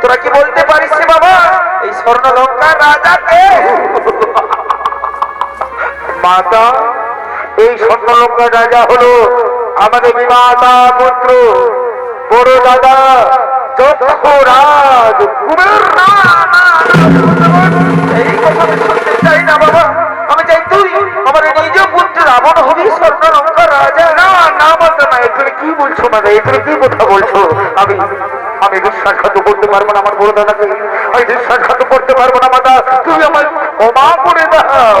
তোরা কি বলতে পারিস বাবা এই স্বর্ণ লঙ্কা রাজাকে মাতা এই স্বর্ণলঙ্কার রাজা হলো আমাদের বিমাতা পুত্র বড় দাদা না, না, না, এই কথা চাই না বাবা। আমার নিজ পুত্র রাবণ হবি স্বর্ণ লঙ্কা রাজা, না না মাতা না, এখানে কি বলছো মাতা এখানে কি কথা বলছো? আমি আমি বিশ্বাসঘাত করতে পারব না আমার বড় দাদাকে। আমি বিশ্বাসঘাত করতে পারব না, মাতা। তুমি আমার ক্ষমা করে দাও।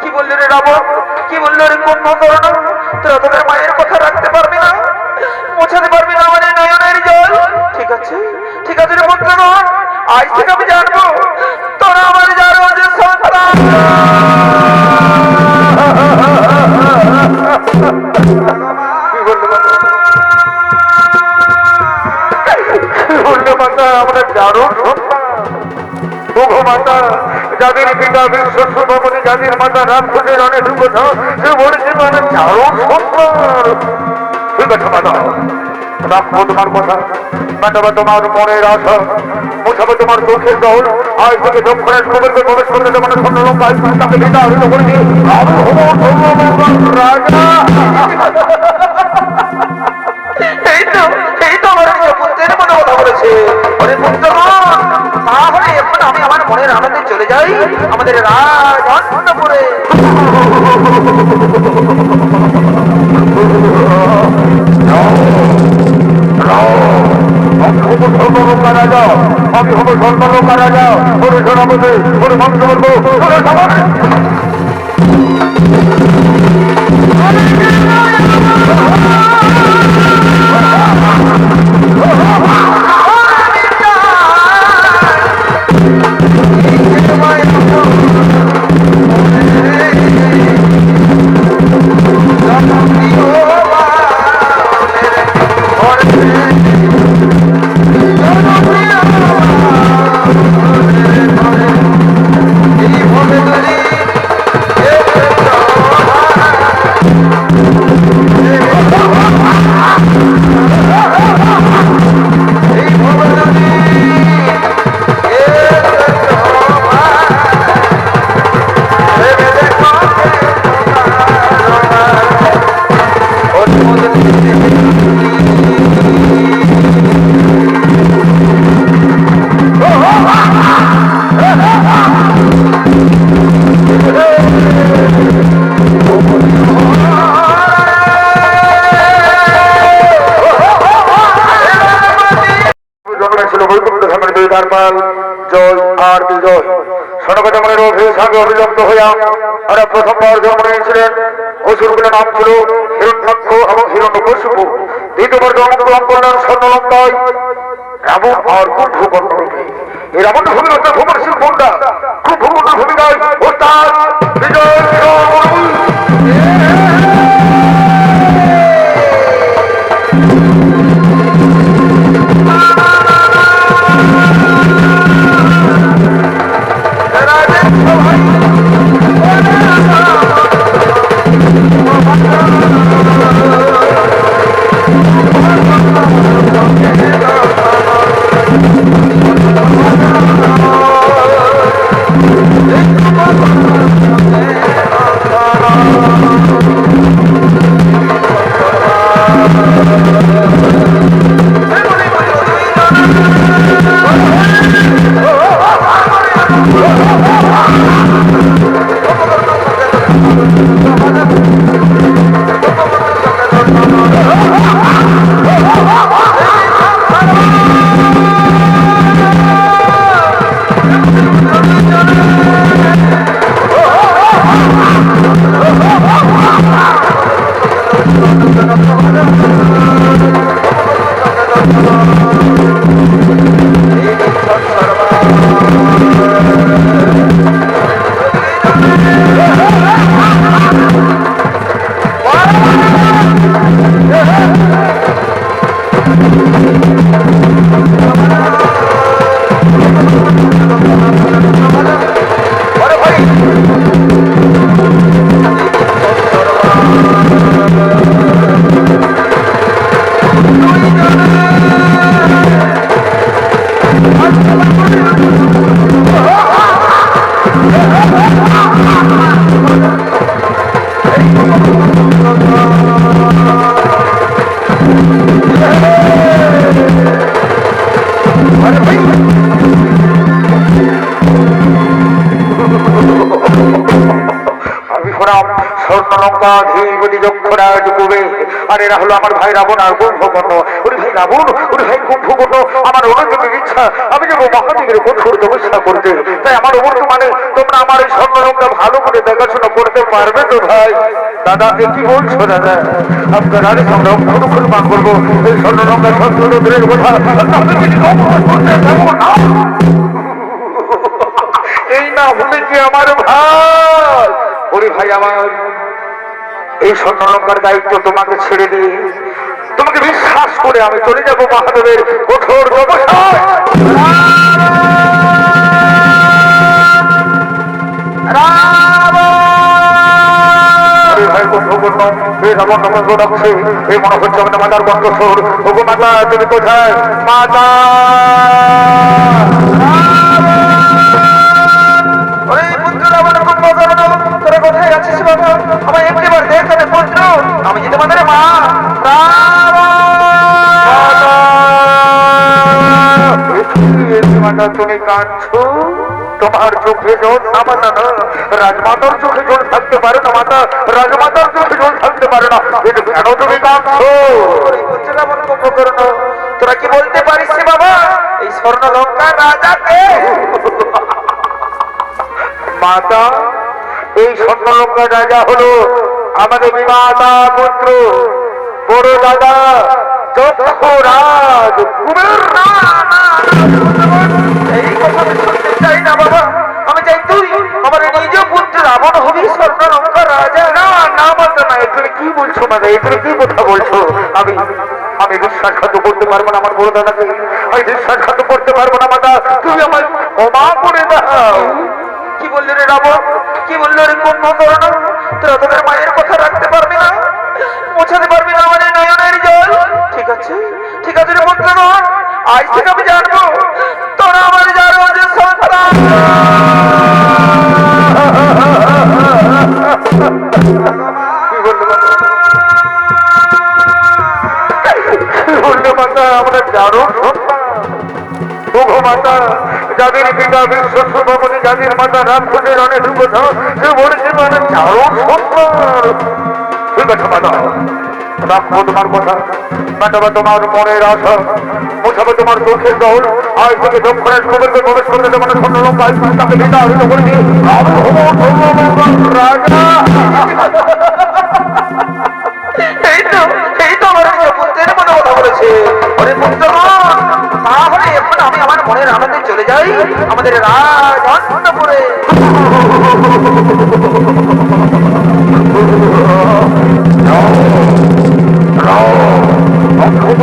কি বললি রে রাবণ? কি বললি রে কোন কুম্ভকর্ণ তোরা তোদের মায়ের কথা রাখতে পারবি না? পৌঁছাতে পারবি না আমাদের নয়নের জল? ঠিক আছে ঠিক আছে রে পুত্রগণ। আজ থেকে আমি জানব, তোরা আমার জানো যে সন্তান। মাতা আমরা ওগো মাতা যাদের পিতা বিশ্ব শুভমণি যাদের মাতা রাক্ষসের অনেক কথা সে বলেছে মানে চারো সুন্দর ঠিক আছে মাতা? রাখব তোমার কথা মেটাবো তোমার মনের আশা মুছাবো তোমার চোখের দল আজ থেকে দক্ষিণের কুবেরকে প্রবেশ করতে তোমার স্বর্ণ লঙ্কা তাকে পিতা হইতে করেছি আমি হব রাজা এই তো এই তো আমার পুত্রের মনে কথা বলেছে। ওরে তাহলে এখন আমি আমার মনের আনন্দে চলে যাই আমাদের রাজ অন্তপুরে আমি হব স্বর্ণলঙ্কা রাজা আমি হব স্বর্ণলঙ্কা রাজা ওরে সরাবতে ওরে করব ওরে সবার নাম ছিল হিরণ্যাক্ষ এবং হিরণ্যকশিপু। দ্বিতীয়বার জন্মগ্রহণ করলেন স্বর্ণলঙ্কায় রাবণ আর রূপে এই রাবণ ভূমি হচ্ছে ভূমর শিল্পটা ভূমিকায় ওস্তাদ বিজয় আমার এই স্বর্ণলঙ্কা ভালো করে দেখাশোনা করতে পারবে তো ভাই? দাদা কি বলছো দাদা? আপনার আরে সংরক্ষণ করবান করব। এই স্বর্ণলঙ্কা স্বর্ণরুদ্রের কথা? এই না হলে কি আমার ভাই। ওরে ভাই, আমার এই স্বর্ণলঙ্কার দায়িত্ব তোমাকে ছেড়ে দিয়ে তোমাকে বিশ্বাস করে আমি চলে যাব মহাদেবের কঠোর ব্যবসায়। কুম্ভকর্ণ, তোমার চোখে জল নামাতা না রাজমাতার চোখে জল থাকতে পারে না মাতা। রাজমাতার চোখে জল থাকতে পারে না। কিন্তু কেন তুমি কাঁদছো? তোরা কি বলতে পারিস বাবা? এই স্বর্ণ লঙ্কার রাজাকে। মাতা, এই স্বর্ণলঙ্কার রাজা হলো আমাদের বিমাতা পুত্র বড় দাদা যক্ষরাজ কুবের কি বলছো কি কথা বলছো? আমি আমি বিশ্বাসঘাত করতে পারব না আমার বড় দাদাকে। আমি বিশ্বাসঘাত করতে পারব না, মাতা। তুমি আমার ক্ষমা করে দাও। কি বললি রে রাবণ? কি বলল রে কুম্ভকর্ণ তোরা তোদের মায়ের কথা রাখতে পারবি না? মোছাতে পারবি না আমাদের নয়নের জল? ঠিক আছে ঠিক আছে রে পুত্রগণ। আজ থেকে আমি জানব, তোরা আমার জানো যে সন্তান। ওগো মাতা যাদের পিতা বিশ্ব সভাপতি যাদের মাতা রাক্ষসের অনেক কথা সে বলেছে মানে তোমার মনের আশা। তোমার চোখের দল। আজ মনে পুত্রগণ তাহলে এখন আমি আমার মনের আনন্দে চলে যাই আমাদের রাজ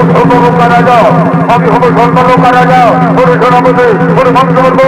স্বর্ণলঙ্কা রাজা আমি হব স্বর্ণলঙ্কা রাজা ওরে জনাবতে ওরে এই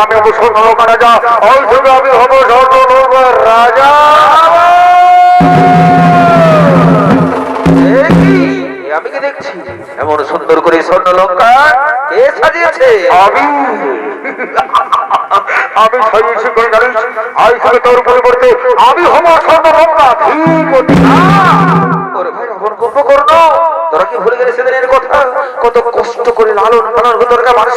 আমি হব স্বর্ণলোক রাজা ওই আমি হব রাজা। কি? এ আমি কি দেখছি? এমন সুন্দর করে স্বর্ণ লঙ্কা কে সাজিয়েছে? আমি। আমি সাজিয়েছি করে জানিস তোর পরিবর্তে আমি হব ভাই করল তোরা কি ভুলে গেলে সেদিনের কথা? কত কষ্ট করে লালন পালন তোরকে মানুষ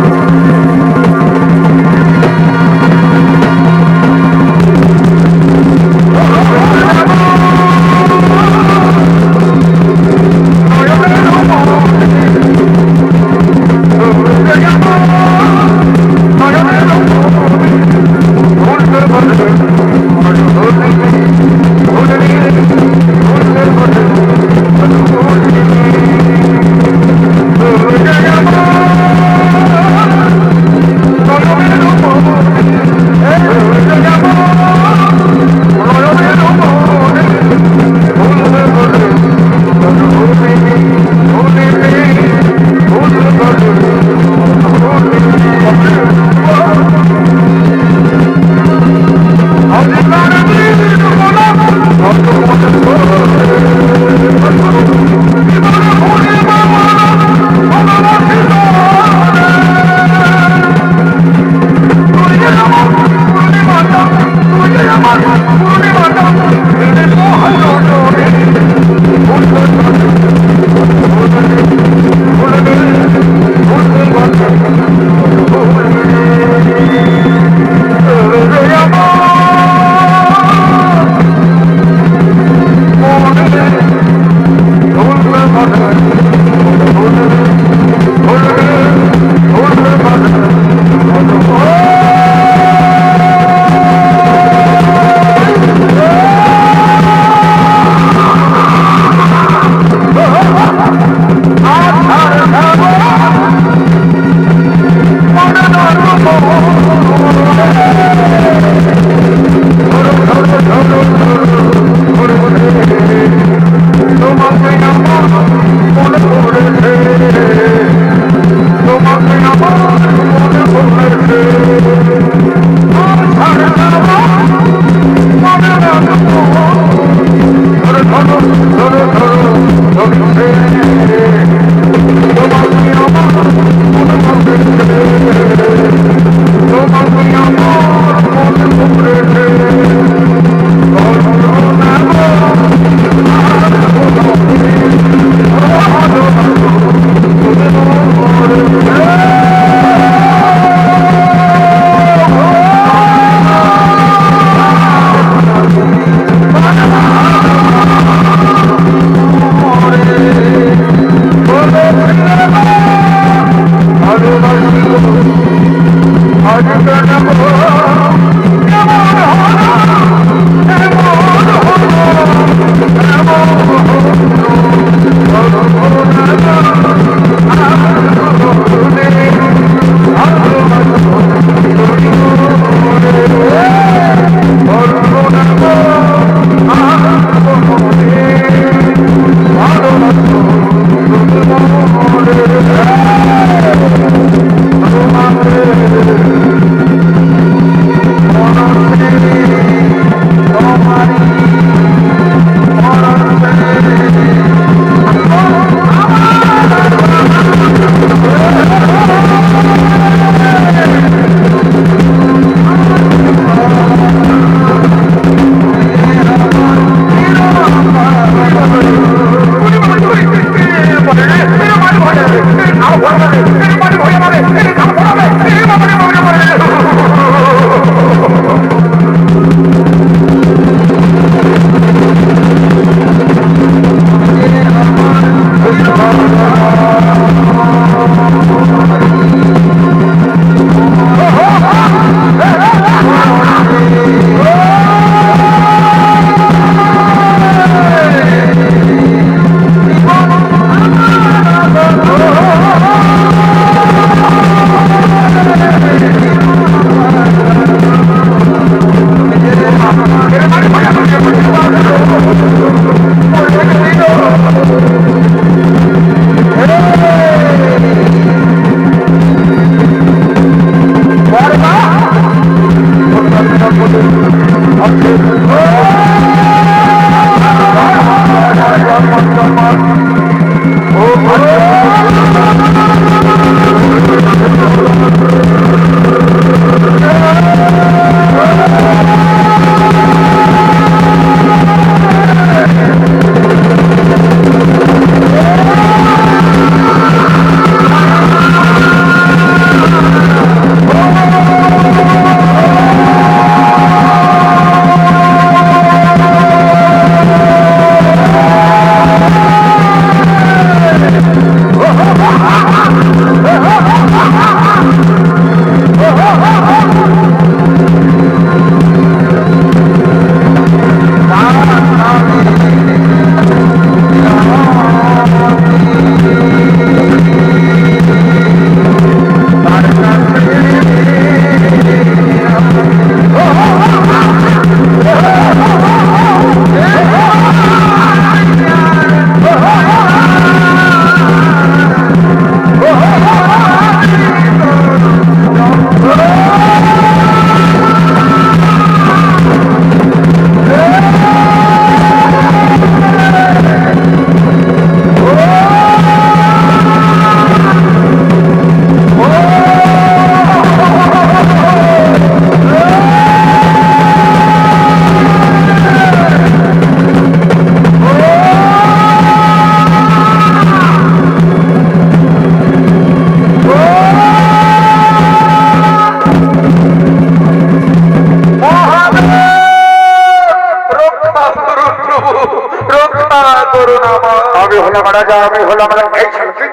হলাম রাজা আমি হলাম রাজা এই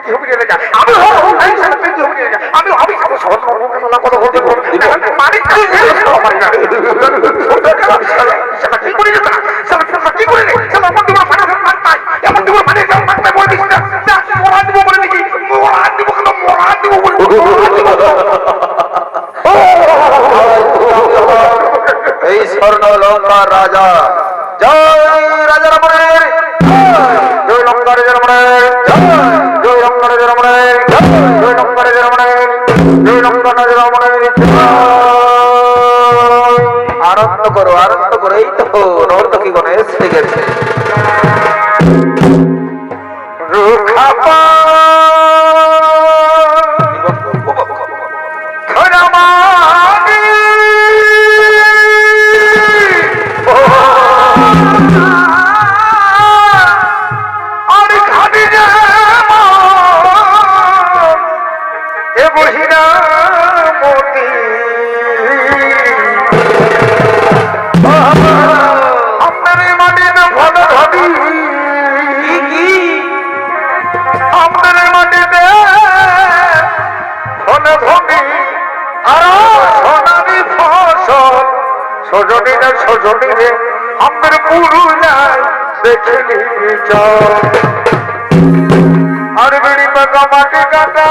তুই হবি রে আমি এই তুই হবি রে আমি আমি সব সহজ করব কেন না কথা বলতে বলব মারি কি মারি না শালা কি করে যেত না শালা শালা কি করে রে আমার তোমার ফাটা ফাটা মার পাই এমন তোমার মানে যাও মার পাই বলে। দিস না না। মোরা দিব বলে দিছি মোরা দিব কেন মোরা দিব বলে এই স্বর্ণ লঙ্কার রাজা। জয় রাজা জয় লঙ্কারে জন্মনের জয় লঙ্কারে জন্মনের জয় লঙ্কারে দুই লঙ্কারে জন্মনের আনন্দ করো আনন্দ করো, এই তো, নর্তকী গণেশ ঠিক গেছে বহিরা মতি। আপনার মাটিতে ভালো ভাবি। আমাদের মাটিতে ফলে ভূমি আর সোনারি ফসল। সজনীরে সজনীরে আমাদের পুরুলিয়ায় দেখলি চল। আর বিড়ি हर घड़ी मगमग करता